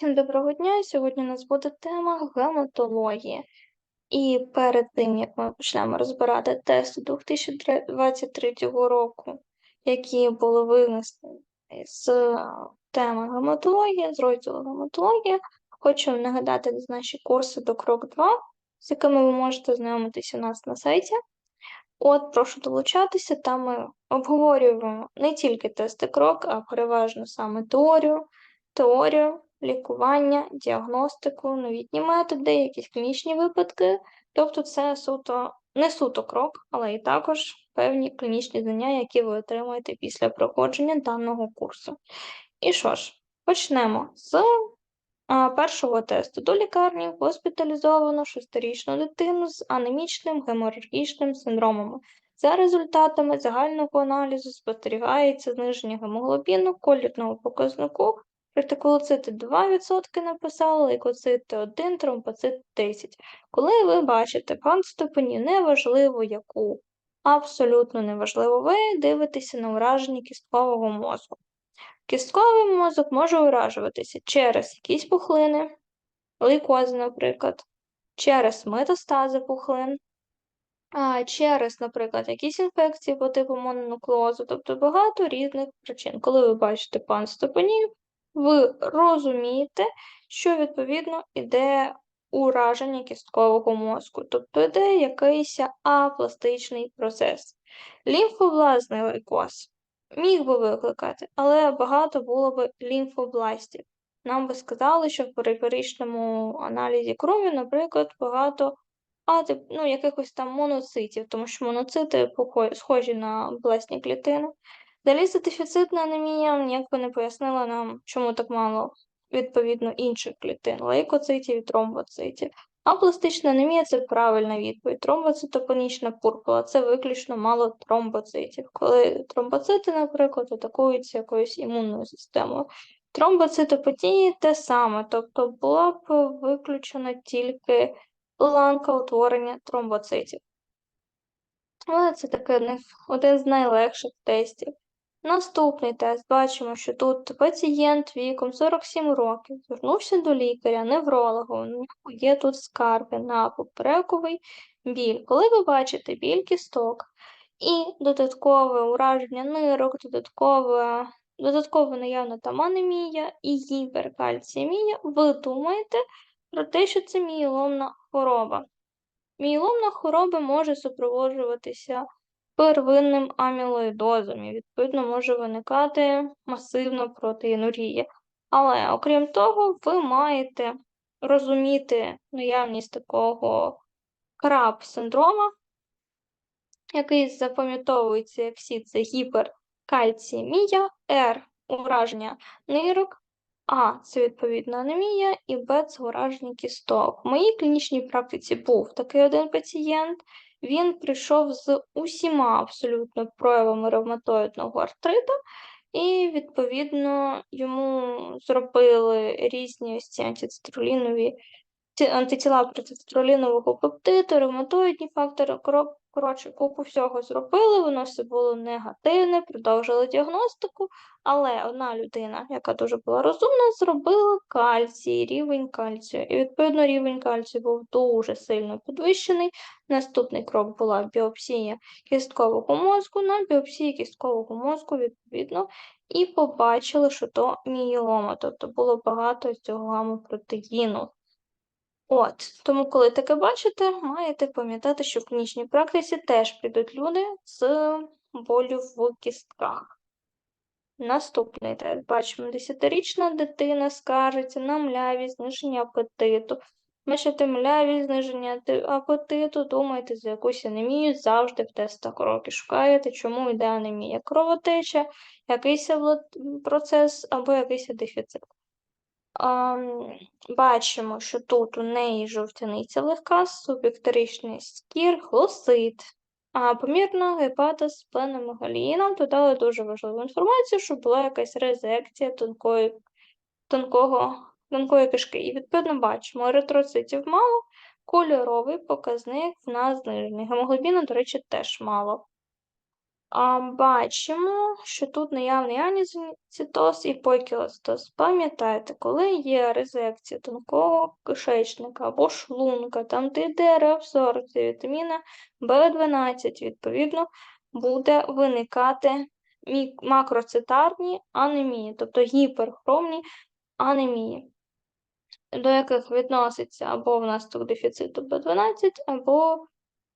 Всім доброго дня! Сьогодні у нас буде тема гематологія. І перед тим, як ми почнемо розбирати тести 2023 року, які були винесені з теми гематологія, з розділу гематологія, хочу нагадати наші курси до крок 2, з якими ви можете знайомитися у нас на сайті. От, прошу долучатися, там ми обговорюємо не тільки тести крок, а переважно саме теорію, теорію, лікування, діагностику, новітні методи, якісь клінічні випадки. Тобто це суто не суто крок, але і також певні клінічні знання, які ви отримаєте після проходження даного курсу. І що ж, почнемо з першого тесту. До лікарні госпіталізовано шестирічну дитину з анемічним геморрагічним синдромом. За результатами загального аналізу спостерігається зниження гемоглобіну, колірного показнику Ретикулоцити 2% написали, лейкоцити 1, тромбоцит 10. Коли ви бачите панступені, неважливо яку, абсолютно неважливо, ви дивитеся на ураження кісткового мозку. Кістковий мозок може уражуватися через якісь пухлини, лейкози, наприклад, через метастази пухлин, через, наприклад, якісь інфекції по типу мононуклеозу, тобто багато різних причин. Коли ви бачите панступенію, ви розумієте, що відповідно іде ураження кісткового мозку, тобто йде якийсь апластичний процес. Лімфоблазний лейкоз міг би викликати, але багато було б лімфобластів. Нам би сказали, що в периферичному аналізі крові, наприклад, багато ну, якихось там моноцитів, тому що моноцити схожі на бласні клітини. Залізодефіцитна анемія ніяк не пояснила нам, чому так мало відповідно інших клітин, лейкоцитів і тромбоцитів. А пластична анемія це правильна відповідь. Тромбоцитопонічна пурпула це виключно мало тромбоцитів. Коли тромбоцити, наприклад, атакуються якоюсь імунною системою. Тромбоцитопатії те саме, тобто була б виключена тільки ланка утворення тромбоцитів. Але це таке один з найлегших тестів. Наступний тест. Бачимо, що тут пацієнт віком 47 років звернувся до лікаря, невролога, у нього є тут скарги на поперековий біль. Коли ви бачите біль кісток і додаткове ураження нирок, додаткове, додатково наявна там анемія і гіперкальціемія, ви думаєте про те, що це мієломна хвороба. Мієломна хвороба може супроводжуватися первинним амілоїдозом і, відповідно, може виникати масивно протеїнурія. Але, окрім того, ви маєте розуміти наявність такого краб синдрома, який запам'ятовується як всі це гіперкальціемія, Р ураження нирок, а це відповідна анемія, і Б це ураження кісток. В моїй клінічній практиці був такий один пацієнт. Він прийшов з усіма абсолютно проявами ревматоїдного артриту, і, відповідно, йому зробили різні ось ці антицитрулінові антитіла проти пептиту, ревматоїдні фактори, коротше, купу всього зробили, воно все було негативне, продовжили діагностику, але одна людина, яка дуже була розумна, зробила кальцій, рівень кальцію. І, відповідно, рівень кальцію був дуже сильно підвищений. Наступний крок була біопсія кісткового мозку. На біопсії кісткового мозку, відповідно, і побачили, що то мієлома, тобто було багато цього гамопротеїну. От, тому, коли таке бачите, маєте пам'ятати, що в клінічній практиці теж прийдуть люди з болю в кістках. Наступний тест. Бачимо, 10-річна дитина скаржиться на млявість, зниження апетиту. Бачите, млявість, зниження апетиту, думаєте за якусь анемію, завжди в тестах кроки шукаєте, чому йде анемія. Кровотеча, якийсь процес або якийсь дефіцит. Бачимо, що тут у неї жовтяниця легка, субекторичний скір, глосит, а помірна гепатоз пленомегалії. Нам додали дуже важливу інформацію, що була якась резекція тонкої тонкого, тонкої кишки. І, відповідно, бачимо, еритроцитів мало, кольоровий показник в нас знижений. Гемоглобіну, до речі, теж мало. Бачимо, що тут наявний аніцитоз і покілостоз. Пам'ятайте, коли є резекція тонкого кишечника або шлунка, там де йде реабсорбція вітаміна В12, відповідно, буде виникати макроцитарні анемії, тобто гіперхромні анемії, до яких відноситься або внаслідок дефіциту В12, або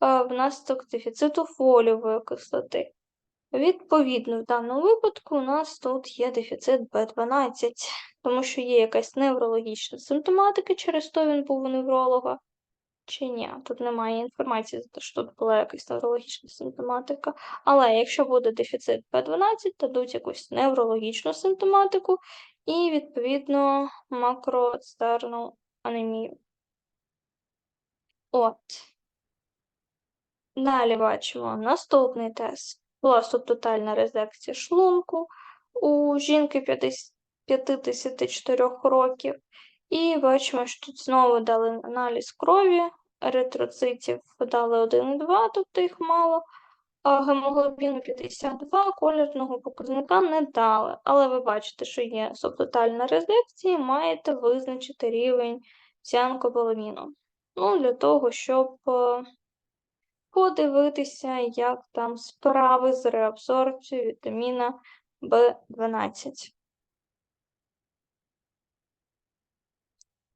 внаслідок дефіциту фоліової кислоти. Відповідно, в даному випадку у нас тут є дефіцит В12, тому що є якась неврологічна симптоматика, через то він був у невролога. Чи ні, тут немає інформації за що тут була якась неврологічна симптоматика. Але якщо буде дефіцит В12, дадуть якусь неврологічну симптоматику і, відповідно, макроцитарну анемію. От. Далі бачимо наступний тест. Була субтотальна резекція шлунку у жінки 54 років. І бачимо, що тут знову дали аналіз крові, еритроцитів дали 1,2, тобто їх мало, а гемоглобіну 52, колірного показника не дали. Але ви бачите, що є субтотальна резекція, маєте визначити рівень ціанкобаламіну. Ну, для того, щоб е, подивитися, як там справи з реабсорбцією вітаміна В12.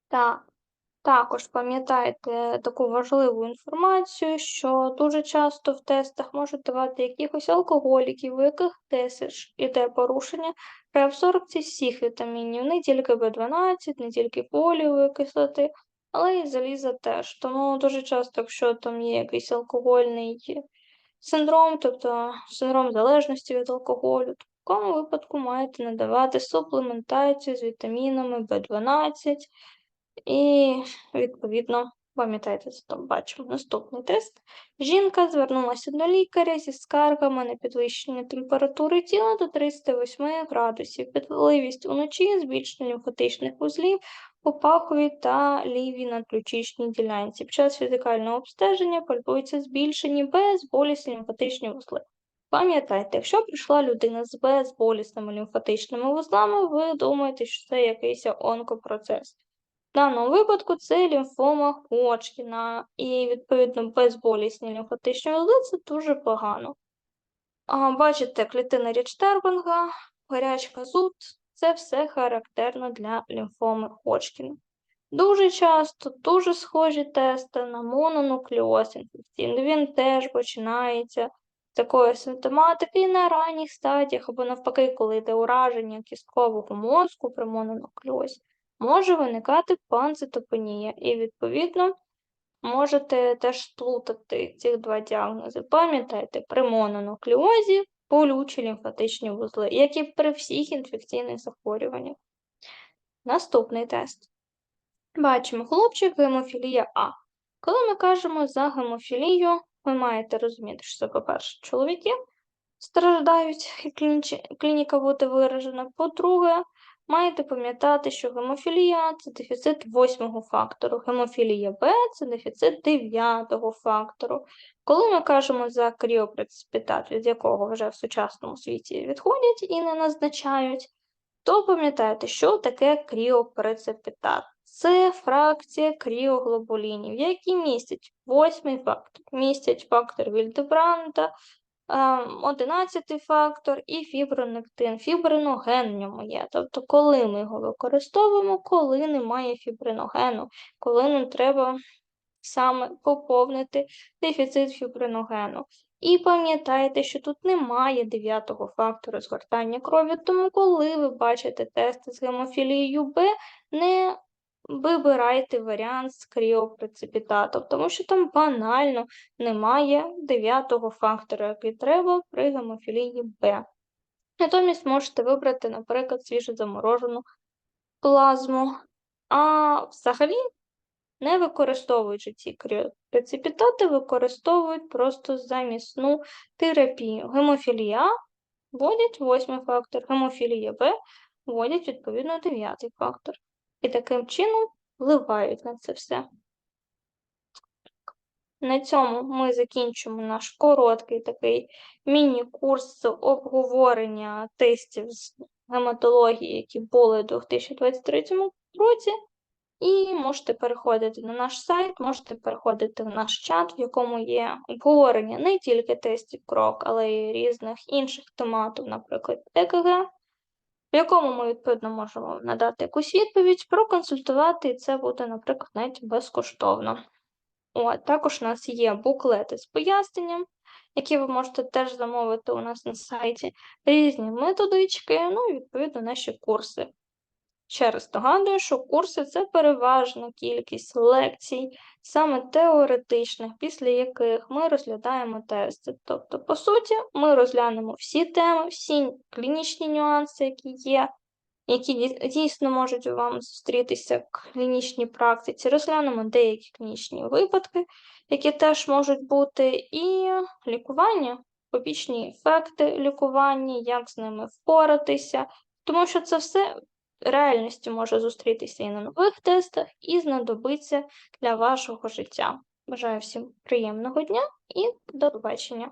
Так. Також пам'ятайте таку важливу інформацію, що дуже часто в тестах можуть давати якихось алкоголіків, у яких теж іде порушення реабсорбції всіх вітамінів, не тільки В12, не тільки фолієвої кислоти, але й заліза теж. Тому дуже часто, якщо там є якийсь алкогольний синдром, тобто синдром залежності від алкоголю, то в такому випадку маєте надавати суплементацію з вітамінами В12. І, відповідно, пам'ятаєте, це там бачимо наступний тест. Жінка звернулася до лікаря зі скаргами на підвищення температури тіла до 38 градусів, підливість уночі, збільшення лімфатичних вузлів у паховій та лівій надключичній ділянці. Під час фізикального обстеження пальпуються збільшені безболісні лімфатичні вузли. Пам'ятайте, якщо прийшла людина з безболісними лімфатичними вузлами, ви думаєте, що це якийсь онкопроцес. В даному випадку це лімфома Ходжкіна, і, відповідно, безболісні лімфатичні вузли це дуже погано. А, Бачите, клітина Річтербанга, гарячка зуд це все характерно для лімфоми Ходжкіна. Дуже часто дуже схожі тести на мононуклеоз інфекційний. Він теж починається з такої симптоматики на ранніх стадіях, або навпаки, коли йде ураження кісткового мозку при мононуклеозі може виникати панцитопенія, і, відповідно, можете теж плутати ці два діагнози. Пам'ятайте, при мононуклеозі болючі лімфатичні вузли, як і при всіх інфекційних захворюваннях. Наступний тест. Бачимо хлопчик гемофілія А. Коли ми кажемо за гемофілію, ви маєте розуміти, що це, по-перше, чоловіки страждають, і клініка буде виражена. По-друге, маєте пам'ятати, що гемофілія це дефіцит восьмого фактору, гемофілія Б це дефіцит дев'ятого фактору. Коли ми кажемо за кріопрецепітат, від якого вже в сучасному світі відходять і не назначають, то пам'ятайте, що таке кріопрецепітат. Це фракція кріоглобулінів, які містять восьмий фактор, містять фактор Вільдебранда, Ем, 11 фактор і фібронектин. Фібриноген в ньому є. Тобто, коли ми його використовуємо, коли немає фібриногену, коли нам треба саме поповнити дефіцит фібриногену. І пам'ятайте, що тут немає дев'ятого фактору згортання крові, тому коли ви бачите тести з гемофілією Б, не вибирайте варіант з кріопреципітатом, тому що там банально немає дев'ятого фактора, який треба при гемофілії Б. Натомість можете вибрати, наприклад, свіжозаморожену плазму. А взагалі, не використовуючи ці кріопреципітати, використовують просто замісну терапію. Гемофілія вводять восьмий фактор, гемофілія Б вводять відповідно дев'ятий фактор. І таким чином вливають на це все. На цьому ми закінчимо наш короткий такий міні-курс з обговорення тестів з гематології, які були у 2023 році. І можете переходити на наш сайт, можете переходити в наш чат, в якому є обговорення не тільки тестів крок, але й різних інших тематів, наприклад, ЕКГ, в якому ми відповідно можемо надати якусь відповідь, проконсультувати, і це буде, наприклад, навіть безкоштовно. О, також у нас є буклети з поясненням, які ви можете теж замовити у нас на сайті, різні методички, ну і відповідно наші курси. Ще раз нагадую, що курси це переважна кількість лекцій, саме теоретичних, після яких ми розглядаємо тести. Тобто, по суті, ми розглянемо всі теми, всі клінічні нюанси, які є, які дійсно можуть вам зустрітися в клінічній практиці, розглянемо деякі клінічні випадки, які теж можуть бути, і лікування, побічні ефекти лікування, як з ними впоратися, тому що це все реальності може зустрітися і на нових тестах, і знадобиться для вашого життя. Бажаю всім приємного дня і до побачення!